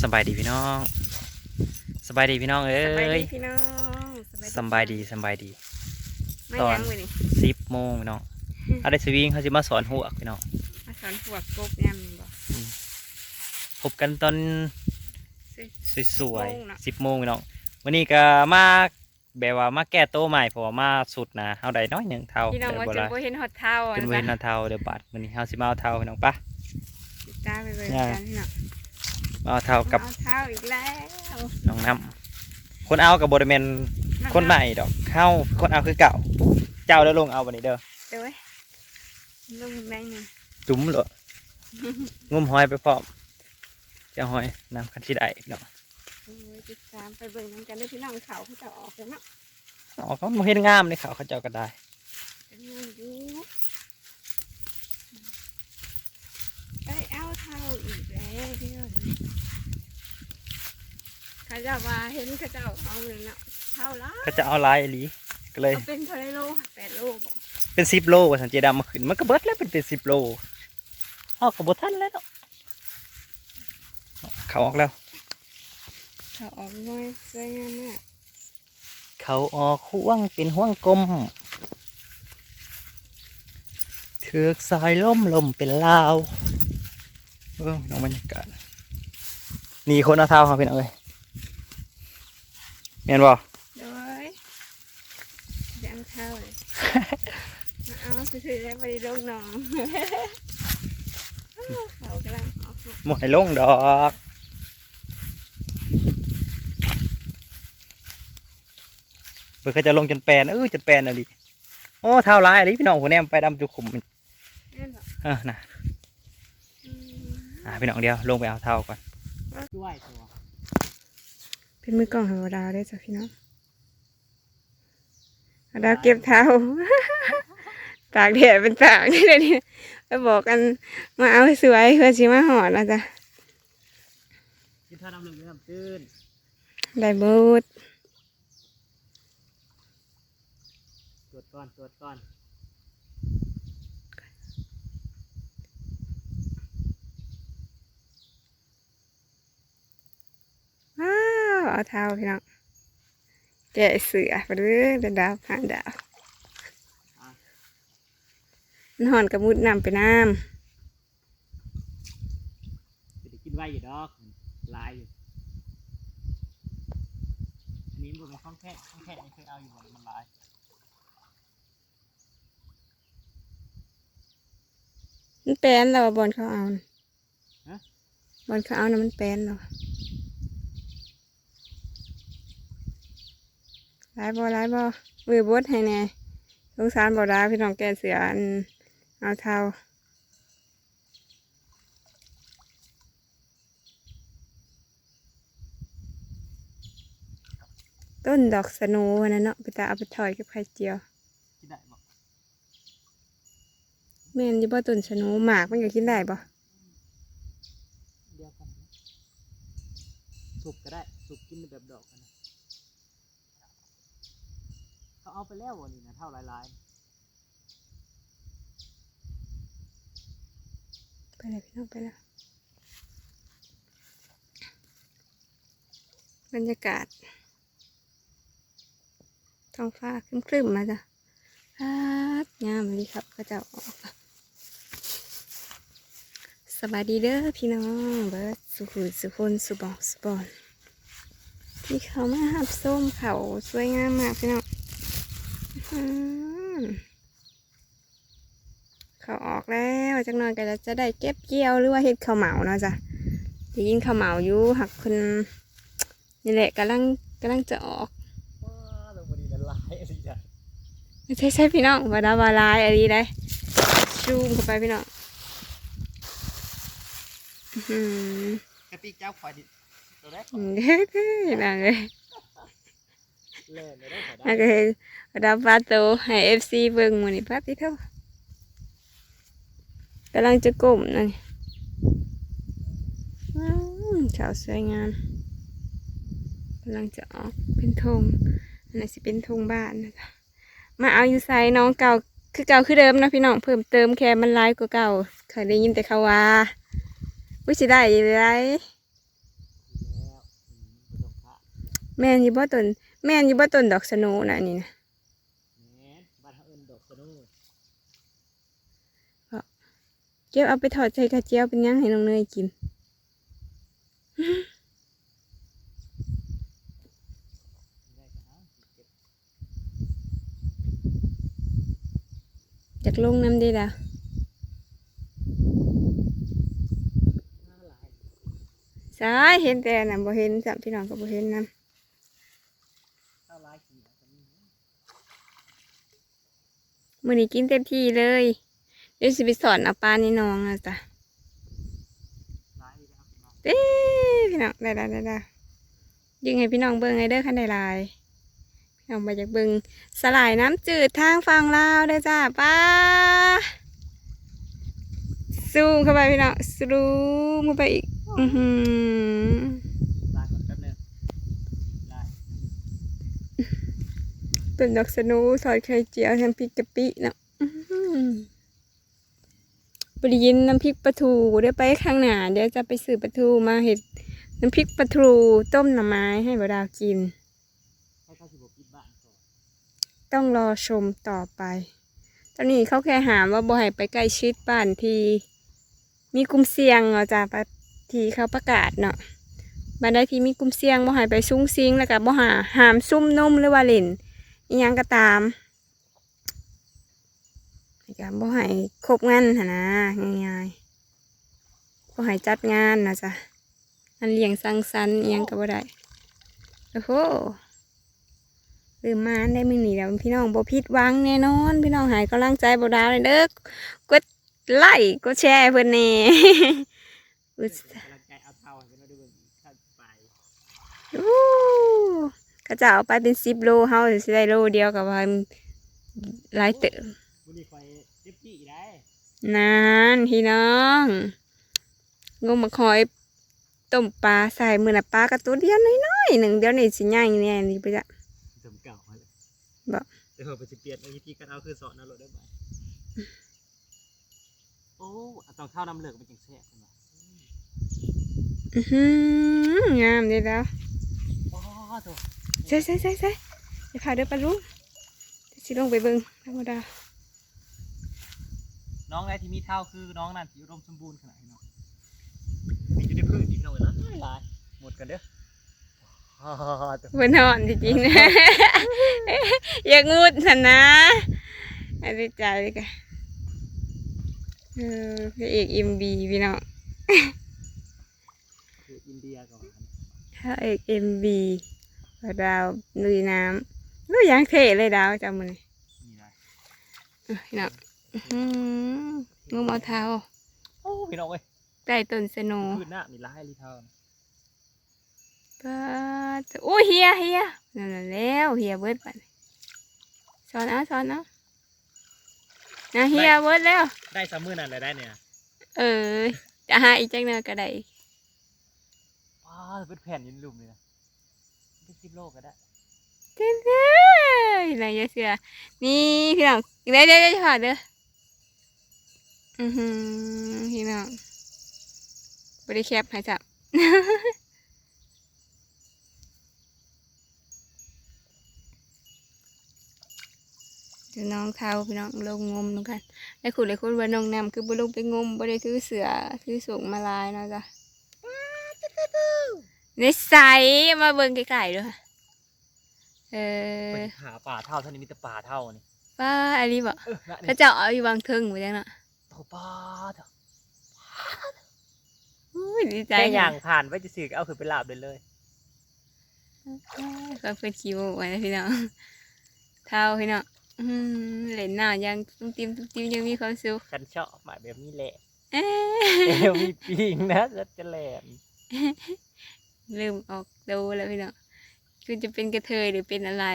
สบายดีพี่น้องสบายดีพี่น้องเอ้สบายยดีพี่น้องสำบายดีสำบายดี ไม่ตอน ยังเลยนี่สิบโมงพี่น้องเอาได้สวิงเขาจะมาสอนหัวกพี่น้องมาสอนพวกกบยำบ่ พบกันตอนสิสวยโมงเนาะๆสิบโมงพี่น้องวันนี้ก็มาแบบว่ามาแก้โต๊ะใหม่เพราะว่ามาสุดนะเอาได้น้อยหนึ่งเท่าพี่น้องเดี๋ยวว่าบ่จนละบ่เห็นหอดเท้าเป็นเวนเอาเท่าเดี๋ยวบาดวันนี้เฮาสิมาเอาเท่าพี่น้องปะตาไปเลยย่ากันพี่น้อง มาเอาเท่ากับเอาเท้าอีกแล้วน้องน้ำคนเอากับบริเวณคนใหม่ดอกเข้าคนเอาคือเก่า เจ้าแล้วลงเอาวันนี้เด้อเดี๋ยวเว้ยลงแบงค์หนึ่งจุ๋มเหรองุมหอยไปพร้อมเจะหอยน้ำคันที่ได้เนาะโอ้ยติดตามไปเบิ่งนำกันเด้วยพี่น้องเขาเขาจะออกแล้วเนาะอ๋อเขาบ่เห็นงามเลยเขาเขาเจ้าก็ได้เป็นเงินอยู่เอ้ยเอาเท้าอีกแล้วพี่น้อง เขาเจะว่าเห็นเขาเจะเอาเลยเนาะเท่าละเขาจะเอาลายอีหลีก็เลย เอาเป็นเท่าไรโลแปดโลบ่เป็นสิบโลว่าสันเจดามาขึ้นมันก็เบิดแล้วเป็นเป็นสิบโลเอากับบทันแล้วเนาะเขาออกแล้ว เขาออกน้อยสวยงามมากเขาออกห่วงเป็นห่วงกลมเถือกสายล่มลมเป็นลาวเออน้องบรรยากาศนี่คนเอาเท้าเขาเป็นเอาเลย เห็นบ่โดยยังเท่าเลยมาเอาซื้อๆได้ไปลงหน้องเขากำลังออกมาหมวยลงดอกเบิกเขาจะลงจนแปลนเออจนแปลนอะไรโอ้เท้าร้ายอะไรพี่น้องคนนี้ไปดำจุขุมแม่นบ่เออนะอืมอ่าพี่น้องเดียวลงไปเอาเท้าก่อน ด้วยตัว เป็นมือกล้องของเราดาวได้จ้ะพี่น้องเอาดาวเก็บเท้าตากแดดเป็นตากนี่เลยนี่ไปบอกกันมาเอาให้สวยเพื่อชิมาหอดนะจ๊ะกินท่าน้ำหนึ่งน้ำตื้นได้บูดตรวจก่อนตรวจก่อนว้าว เอาเท้าพี่น้องแกะเสือไปเรื่อยเป็นดาวผ่านดาวมันหอนกระมุดน้ำไปน้จะได้กินไว้อยู่ดอกลายอยู่อันนี้มันเป็นข้องแค่ข้องแค่นี่เคยเอาอยู่บ่มันลายำมันแปลนเราบอลเขาเอาน่ะบอลเขาเอานะมันแปลนเรา หลายบอหลายบอมือบดให้แน่สงสารบอดาพี่น้องแกะเสืออันเอาเท้าต้นดอกสโนูอันนั้นเนาะไปตาเอาไปถอยกับไข่เจียวกินได้บ่แม่นอยี่บ่ต้นสโนูหมากมันก็กินได้บ่เดียวกันสุกก็ได้ สุกกินแบบดอกกันนะ เขาเอาไปแล้ววันนี้นะเท่าลายลายไปเลยพี่น้องไปแล้วบรรยากาศท้องฟ้าครึ้มๆมาจ้ะพัดงามเลยครับก็จะออกสบายดีเด้อพี่น้องเบิร์ดสุขุสุคนสุบองสุบอนที่เขามาหับส้มเขาสวยงามมากพี่น้อง เขาออกแล้วจักหน่อยก็จะได้เก็บเกี่ยวหรือว่าเฮ็ดข้าวเหมาเนาะจ้ะได้ยินข้าวเหมาอยู่หักคนนี่แหละกำลังกำลังจะออกว้าลงวันนี้ละลายอะไรจ้ะไม่ใช่ใช่พี่น้องวาดาวาลายอะไรได้ชูมเข้าไปพี่น้องอื้อหือกะติกเจ้าควายดิตัวแรกอืมเด้อเด้อนั่งเลย นั่นก็คือดาวปลาโตให้เอฟซีเบิ่งมือนี่พัดที่เท่ากำลังจะก้มนั่นว้าวขาวสวยงามกำลังจะออกเป็นธงอันนั้สิเป็นธงบ้านนะคะมาเอาอยู่ใส่น้องเก่าคือเก่าคือเดิมนะพี่น้องเพิ่มเติมแค่มันร้ายกว่าเก่าเคยได้ยินแต่เขาว่าวิสิได้ยังไงแม่นอยู่บ่ต้น แม่นอยู่บ่ต้นดอกสโนน่ะนี่นะแหมบ้านเฮาเอิ้นดอกสะโนูเก็บเอาไปทอดใส่กระเจียวเป็นหยังให้น้องเนยกิน ได้ก็เอาเก็บจากลงน้ำได้ละมาหลาย สายเห็นแต่น่ะบ่เห็นสัมพี่น้องก็บ่เห็นนำ ข้าวหลายกี่อันก็มี มือนี้กินเต็มที่เลย เดี๋ยวสิไปสอนเอาปลาในน้องนะจ๊ะหลายอีกแล้วครับเด้พี่น้องได้ได้ได้ได้ยิงให้พี่น้องเบิ่งให้เด้อคันได้หลายพี่น้องมาจากเบิ่งสลายน้ำจืดทางฝั่งลาวเด้อจ้าป้าซูมเข้าไปพี่น้องซูมเข้าไปอีก อือหือ ลาก่อนแป๊บนึงลา ต้นดอกสนูทอดไข่เจียวทำพริกกะปิเนาะอื้อหือบริยินน้ำพริกปลาทูได้ไปข้างหน้าเดี๋ยวจะไปซื้อปลาทูมาเห็ดน้ำพริกปลาทูต้มหน่อไม้ให้บ่าวดาวกิน ต้องรอชมต่อไป ตอนนี้เขาแค่หามว่าบ่ให้ไปใกล้ชิดบ้านที มีกลุ่มเสี่ยงเนาะจ้ะปทีเขาประกาศเนาะบ้านใดที่มีกลุ่มเสี่ยงบ่ให้ไปซุ้งซิงแล้วก็บ่หาหามซุ่มนมหรือว่าเล่น อิหยังก็ตามแล้วก็บ่ให้ครบงานหั่นนะง่ายๆบ่ให้จัดงานนะจ๊ะงานเลี้ยงสังสรรค์อิหยังก็บ่ได้โอ้โหลืมมาได้มือหนีแล้วพี่น้องบ่ผิดหวังแน่นอน พี่น้องหายกำลังใจบ่ดาวเลยเด้อกดไลค์กดแชร์ให้เพิ่นแหน่อุตส่าห์กำลังใจ เอาเท่าให้เป็นว่าได้เบิ่งข้าวไปอู้เขาจะเอาไปเป็นสิบโลเฮาสิได้โลเดียวกับว่าหลายเติมบุรีไฟเจ็บจี้ได้นานพี่น้องงมมาคอยต้มปลาใส่มือน่ะปลากระตัวเดียวน้อยๆหนึ่งเดียวนี่สิใหญ่แน่นี่ไปจ้ะสมเก่ามาเลยบ่เดี๋ยวเราไปสิเปลี่ยนวิธีการเอาคือสอนเอาโหลดได้ไหมโอ้เอาต้องข้าวน้ำเหลืองมันจังแซ่บขึ้นมาอื้อหืองามเด้แล้วว้าวโถ ใช่ใช่ใช่ใช่อย่าพาเด้อปลาลุงสิลงไปเบิ่งธรรมดา น้องอะไรที่มีเท่าคือน้องนั่นที่อุดมสมบูรณ์ขนาดนี้เนาะมีอยู่ในพืชดีพี่น้องเอ้ยหลายหมดกันเด้อว้าวโถเพิ่นนอนจริงๆนะอย่างุดสันนะอันนี้ใจเลยกันเออพระเอกเอ็มบีพี่น้องคืออินเดียก่อนพระเอกเอ็มบี ดาวลุยน้ำก็ยังเท่เลยดาวจำมันเลยนี่ได้เออพี่น้องอื้อหืองมเอาเท้าโอ้พี่น้องเอ้ยใต้ต้นสโนพืชหน้ามีลายลีเท่านะป้าดโอ้ยเฮียเฮียนั่นน่ะแล้วเฮียเบิดปันสอนเอาสอนเอานะเฮียเบิดแล้ว ได้ซัมเมอร์นั่นเลยได้เนี่ย เออจะหาอีกจังเนอก็ได้ว้าวเป็นแผ่นอยินหลุมเลยนะเป็น สิบโลก็ได้เต้นเลยนายเสือนี่พี่น้องเดี๋ยวเดี๋ยวเดี๋ยอเด้ออือหือพี่น้องบริแคปให้จับเดี๋ยวน้องเท้าพี่น้องลงงมแล้วกันได้ขุดได้ขุดว่าน้องนำคือบ่ลงไปงมบ่ได้ถือเสือถือสูงมาลายนะจ๊ะ นใสมาเบิ่งไกลๆด้วยค่ะเออเป็นหาป่าเท่าเท่านี้มีแต่ป่าเท่านี่ป้าอันนี้บอกเออนะเขานี่เจะเอาอยู่วางเทิงอยู่จังน่ะโตป่าเถอะอุ้ยดีใจแค่อย่างผ่านไปจะสื่อก็เอาขึ้นไปลาบเลยเลยก็เพื่อนคิวไว้นะพี่น้องเท้าพี่น้องอืมเล่นหน้ายังตุ้มติ้มตุ้มติ้มยังมีความสุขฉันชอบหมาแบบนี้แหละเอ๊ะเอวมีปีงนะแล้วจะแหลม เริ่มออกดูแล้วพี่น้องคุณจะเป็นกระเทยหรือเป็นอะไร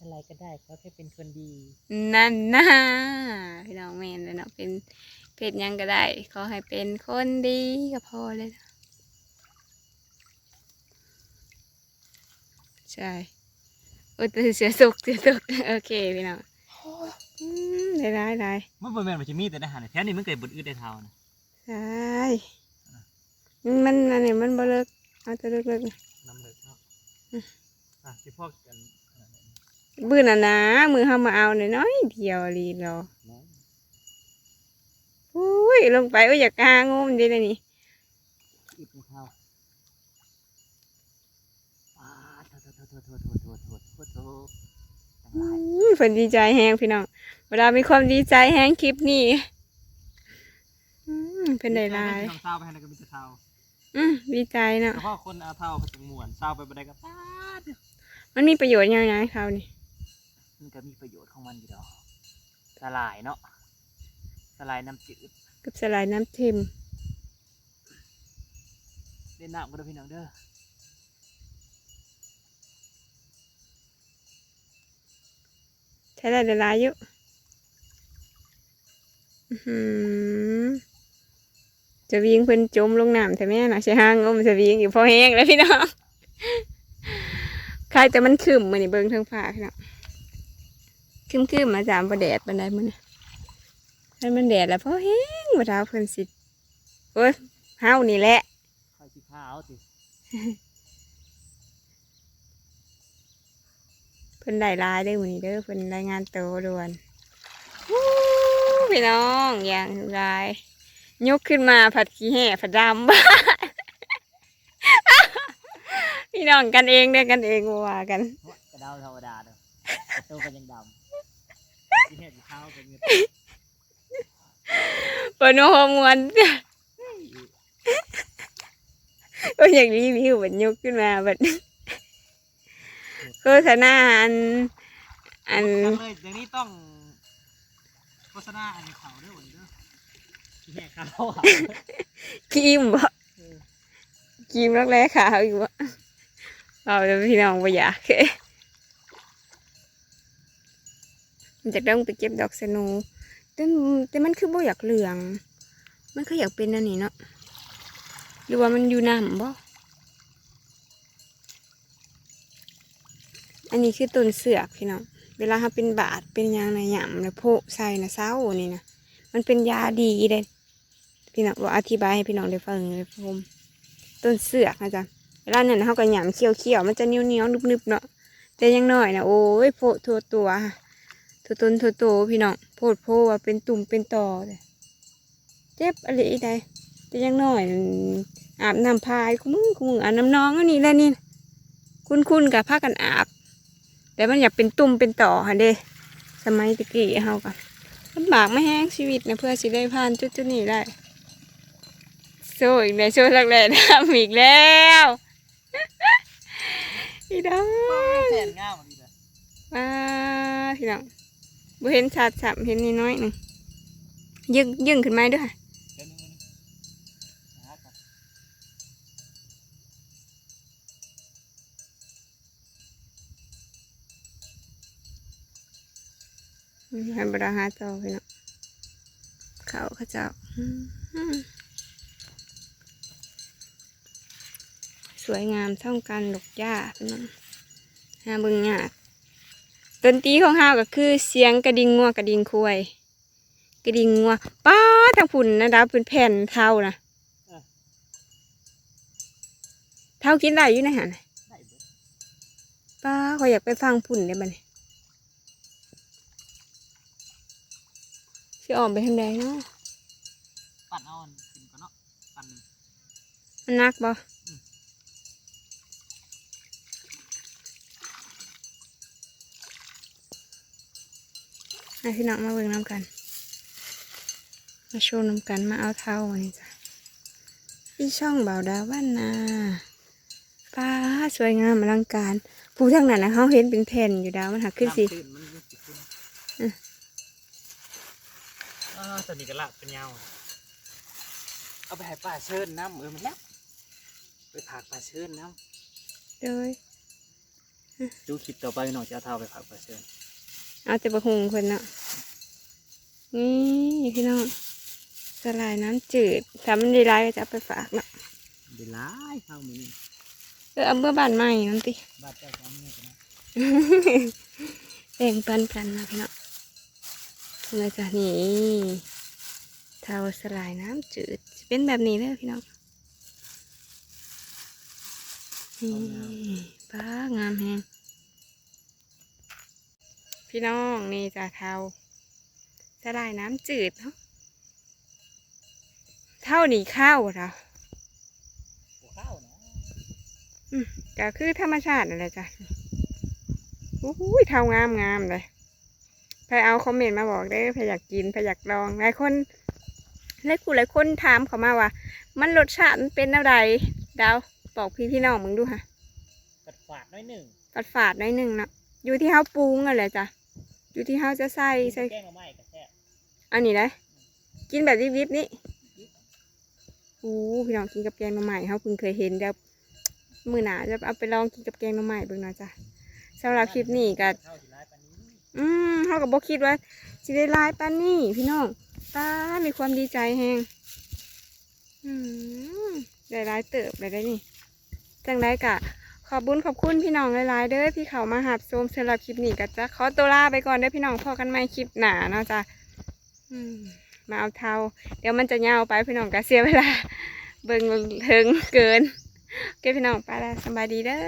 อะไรก็ได้เขาแค่เป็นคนดี นั่นนะพี่น้องแมนเลยเนาะเป็นเพศหยังก็ได้ขอให้เป็นคนดีก็พอเลยนะใช่โอ้ยแต่เสียสุกเสียสุกโอเคพี่น้องอืมได้ได้ได้มันเป็นแมนมันจะมีแต่อาหารแท้นี่มันเกิดบนอืดได้เท่านะใช่ มันอันนี้มันบ่เลิกเอาแต่เลิกเลิกน้ำเหลืองเนาะอะที่พ่อกันขนาดไหนบืนน่ะนะมือเฮามาเอาหน้อยๆเดียวลีรอน้องอุ้ยลงไปโอ้ยอยากกางมเด้เลยนี่อิดข้าวอ่าโทษโทษโทษโทษโทษโทษโทษโทษโทษตั้งหลายอืมเพิ่นดีใจแฮงพี่น้องเวลามีความดีใจแฮงคลิปนี้อืมเพิ่นได้หลายน้องเศร้าไปให้นักก็มีแต่เศร้า อืมดีใจเนาะเฉพาะคนอาเท่าเขาจังมวนเศร้าไปบ่ได้ก็ป้าดมันมีประโยชน์ยังไงเขานี่มันก็มีประโยชน์ของมันอยู่ดอกสลายเนาะสลายน้ำจืดกับสลายน้ำทิมเล่นน้ำก็ได้พี่น้องเด้อใช้ได้หลายๆอยู่อื้อหือ จะวิ่งเพิ่นจมลงน้ำแต่แม่น่ะใช่ห้างงมจะวิ่งอยู่พอแห้งแล้วพี่น้องใครแต่มันขึ้นมานี่เบิ่งทางฟ้าพี่น้องขึ้นขึ้นมาจามประแดดบันไดมันนี่ถ้ามันแดดแล้วพอแห้งมาเท้าเพิ่นสิโอ้ยเฮานี่แหละคอยสิพาเอาสิเพิ่นได้ลายได้อมื้อนี้เด้อเพิ่นรายงานโตวด่วนวู้พี่น้องอย่างลาย ยกขึ้นมาผัดขี้แห่ผัดดำพี่น้องกันเองเด้อกันเองบ่ว่ากันกระเดาธรรมดาเด้อแต่ตัวกันยังดำที่เห็นข้าวเป็นเงินเปิดโนโฮมวนก็อยากรีวิวบัดยกขึ้นมาบัดโฆษณาอันอันจังเลยอย่างนี้ต้องโฆษณาอันนี้เขาเด้อวันนี้เด้อที่ แห่ข้าวอะครีมบ่เออครีมรักแร้ขาวอยู่บ่เอาเดี๋ยวพี่น้องบ่อยากมันจะต้องไปเก็บดอกสนูแต่แต่มันคือบ่อยากเหลือง มันคืออยากเป็นอันนี้เนาะหรือว่ามันอยู่น้ำบ่อันนี้คือต้นเสือกพี่น้อง เวลาเขาเป็นบาดเป็นยางในหยำแล้วโพใส่นะเศร้านี่นะ มันเป็นยาดีเด้ พี่น้องบอกอธิบายให้พี่น้องได้ฟังเลยผมต้นเสือกนะจ๊ะเวลาเนี่ยเขาก็หยำเคี้ยวเคี้ยวมันจะเนียวเนียวๆนึบๆเนาะแต่ยังน้อยนะโอ้ยโพะทั่วตัวทัวต้นทัวโตพี่น้องโพดโพว่าเป็นตุ่มเป็นตอเลยเจ็บอะไรอีกได้แต่ยังน้อยอาบน้ำพายกูมึงกูมึงอาบน้ำน้องอันนี้แหละนี่คุณคุณกับผ้ากันอาบแต่มันอยากเป็นตุ่มเป็นต่อค่ะเด้สมัยตะกี้เฮากันลำบากไม่แห้งชีวิตนะเพื่อสิได้ผ่านจุดจุดๆนี้ได้ โซ่อีกแล้วโซ่ลักแหล่ทำอีกแล้วพี่น้องแทนงามดีเลยว้าพี่น้องบ่เห็นชัดสับเห็นนิดน้อยหนึ่งยึงยึงขึ้นมาด้วยค่ะให้บราหาเจ้าพี่น้องเขาเขาเจ้าอืมส วยงามท่องกันดอกหญ้าพี่น้องหาเบิ่งยากดนตรีของเฮาก็คือเสียงกระดิ่งงัวกระดิ่งควายกระดิ่งงัวป้าทางผุ่นนะดาวเป็นแผ่นเท่านะเท่ากินได้อยู่ในหันได้เบิดป้าขอยอยากไปฟังผุ่นได้บัดนี้สิออกไปทางใดเนาะปั่นเอาอันขึ้นก่อนเนาะปั่นหนึ่งมันนักบ่ ให้พี่น้องมาเบิ่งน้ำกัน มาโชว์น้ำกันมาเอาเท้าวันนี้จ้ะที่ช่องบ่าวดาวบ้านนาป้าสวยงามอลังการผู้ทางนั้นนะเขาเห็นเป็นแผ่นอยู่ดาวมันหักขึ้นสิำตื้มันรู้สึกขึ้นอืมอ่าตอนนี้ก็ลากเป็นยาวเอาไปให้ป้าเชิญน้ำเออมันแล้วไปผักป้าเชิญน้โดยำดูคลิปต่อไปหน่อยจะเอาเท้าไปผักป้าเชิญ เอาแต่ประหงคนเนาะนี่พี่น้องสลายน้ำจืดถ้ามันได้ร้ายก็จะเอาไปฝากเนาะเดี๋ยวร้ายเข้ามือนี่เออเอาเมื่อบ้านใหม่นั่นติบาดเจ้าของเงี้ยกันนะแบ่งปันกันนะพี่น้องเลยจ้ะนี่เทาสลายน้ำจืดสิเป็นแบบนี้เลยพี่น้องนี่ป้างามแฮง พี่น้องนี่จะเทาสลายน้ำจืดเนาะเท่านี้ข้าวเหรอหัวข้าวนะก็คือธรรมชาตินั่นแหละจ้ะอุ้ยเท่างามงามเลยใครเอาคอมเมนต์มาบอกได้อใครอยากกินใครอยากลองหลายคนหลายคู่หลายคนถามเขามาว่า มันรสชาติมันเป็นอะไรดาวบอกพี่พี่น้องมึงดูค่ะกัดฝาดน้อยหนึ่งฝาดฝาดๆหน่อยหนึ่งเนาะอยู่ที่เฮาปรุงนั่นแหละจ้ะ อยู่ที่เฮาจะใส่ใส่แกงมาไหม้กระแทกอันนี้เลยกินแบบวิบๆนี่อู้พี่น้องกินกับแกงหน่อไม้เฮาเพิ่งเคยเห็นเดี๋ยวมื้อหน้าจะเอาไปลองกินกับแกงหน่อไม้เบิ่งเนาะจ้ะสำหรับคลิปนี้ก็ข้าวสิร้ายปานนี้อืมเขาก็บอกคิดว่าสิได้หลายปานนี่พี่น้องป้ามีความดีใจแฮงอืมได้หลายเติบเลยได้นี่จังได้กะ ขอบบุญขอบคุณพี่น้องหลายๆเด้อที่เขามาหับชมสำหรับคลิปนี้ก็จะขอตัวลาไปก่อนเด้อพี่น้องพอกันใหม่คลิปหนาเนาะจ้ะอืมมาเอาเทาเดี๋ยวมันจะยาวไปพี่น้องก็เสียเวลา เบิ่งเทิงเกินโอเคพี่น้องไปแล้วสำบายดีเด้อ